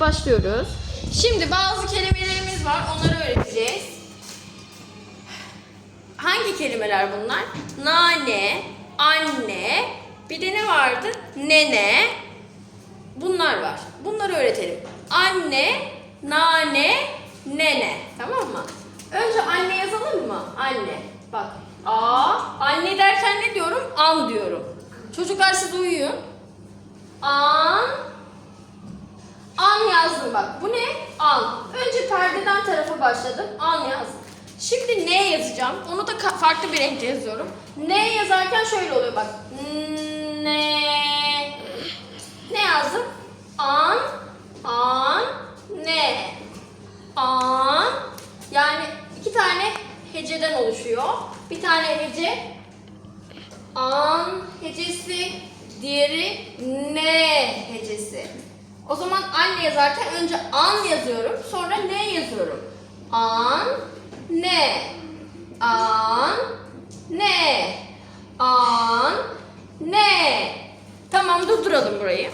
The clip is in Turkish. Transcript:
Başlıyoruz. Şimdi bazı kelimelerimiz var. Onları öğreteceğiz. Hangi kelimeler bunlar? Nane, anne, bir de ne vardı? Nene. Bunlar var. Bunları öğretelim. Anne, nane, nene. Tamam mı? Önce anne yazalım mı? Anne. Bak. A. Anne derken ne diyorum? An diyorum. Çocuklar siz uyuyun. An. Yazdım bak. Bu ne? An. Önce perdeden tarafa başladım. An yazdım. Şimdi ne yazacağım? Onu da farklı bir renkte yazıyorum. Ne yazarken şöyle oluyor bak. Ne. Ne yazdım? An. An. Ne. An. Yani iki tane heceden oluşuyor. Bir tane hece an hecesi, diğeri. O zaman anne yazarken önce an yazıyorum, sonra ne yazıyorum. An, ne. An, ne. An, ne. Tamam durduralım burayı.